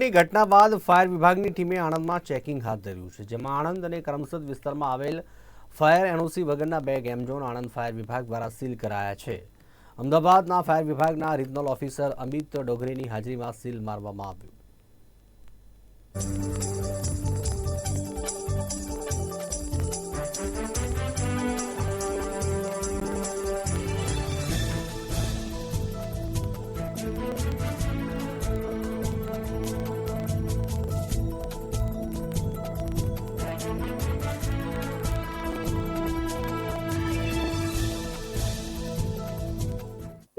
વિસ્ફોટની ઘટના બાદ ફાયર વિભાગની ટીમે આણંદમાં ચેકિંગ હાથ ધર્યું છે, જેમાં આણંદ અને કરમસદ વિસ્તારમાં આવેલ ફાયર એનઓસી વગરના બે ગેમ ઝોન આણંદ ફાયર વિભાગ દ્વારા સીલ કરાયા છે. અમદાવાદના ફાયર વિભાગના રિજનલ ઓફિસર અમિત ડોગરેની હાજરીમાં સીલ મારવામાં આવ્યું.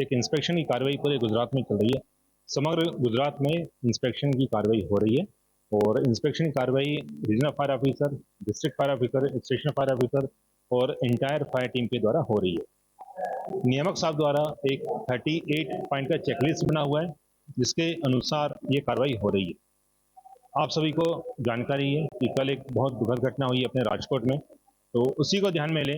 एक इंस्पेक्शन की कार्रवाई पूरे गुजरात में चल रही है। समग्र गुजरात में इंस्पेक्शन की कार्रवाई हो रही है और इंस्पेक्शन की कार्रवाई regional fire officer district fire officer station fire officer और एंटायर फायर टीम के द्वारा हो रही है। नियामक साहब द्वारा एक 38 पॉइंट का चेकलिस्ट बना हुआ है, जिसके अनुसार ये कार्रवाई हो रही है। आप सभी को जानकारी है कि कल एक बहुत दुखद घटना हुई अपने राजकोट में तो उसी को ध्यान में ले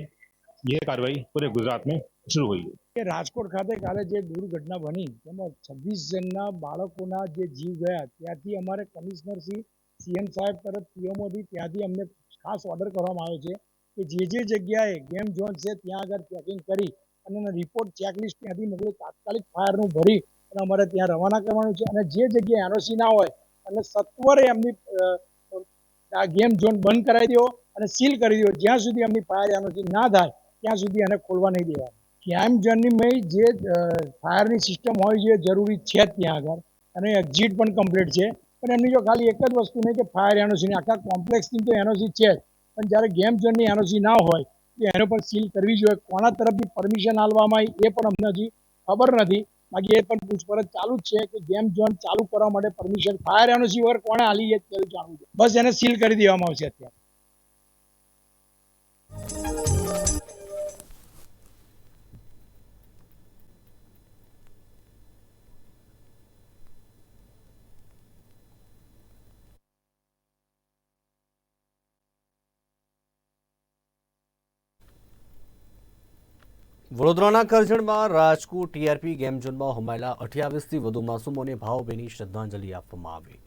यह कार्रवाई पूरे गुजरात में शुरू हुई है કે રાજકોટ ખાતે કાલે જે દુર્ઘટના બની તેમાં છવ્વીસ જણના બાળકોના જે જીવ ગયા ત્યાંથી અમારે કમિશનર શ્રી સીએમ સાહેબ તરફ પીએમઓથી ત્યાંથી અમને ખાસ ઓર્ડર કરવામાં આવ્યો છે કે જે જે જગ્યાએ ગેમ ઝોન છે ત્યાં આગળ ચેકિંગ કરી અને એનો રિપોર્ટ ચેકલિસ્ટ ત્યાંથી મોકલી તાત્કાલિક ફાયરનું ભરી અને અમારે ત્યાં રવાના કરવાનું છે અને જે જગ્યાએ એનઓસી ના હોય અને સત્વરે એમની આ ગેમ ઝોન બંધ કરાવી દો અને સીલ કરી દો. જ્યાં સુધી એમની એનઓસી ના થાય, ત્યાં સુધી એને ખોલવા નહીં દેવા કેમ મેં જે ફાયરની સિસ્ટમ હોય છે જરૂરી છે ત્યાં આગળ. અને એક્ઝિટ પણ કમ્પ્લીટ છે. પણ એમની જો ખાલી એક જ વસ્તુ નહીં કે ફાયર એનઓસીની આખા કોમ્પ્લેક્સની તો એનઓસી છે જ. પણ જ્યારે ગેમ ઝોનની એનઓસી ના હોય, તો એનો પણ સીલ કરવી જોઈએ. કોના તરફથી પરમિશન આલવામાં આવી એ પણ અમને હજી ખબર નથી. બાકી એ પણ પૂછપરછ ચાલુ જ છે કે ગેમ ઝોન ચાલુ કરવા માટે પરમિશન ફાયર એનઓસી કોણે હાલી એ તેવું જાણવું છે. બસ એને સીલ કરી દેવામાં આવશે અત્યારે. વડોદરાના કરજણમાં રાજકોટ ટીઆરપી ગેમ ઝોનમાં હોમાયેલા અઠ્યાવીસથી વધુ માસૂમોને ભાવભીની શ્રદ્ધાંજલિ આપવામાં આવી.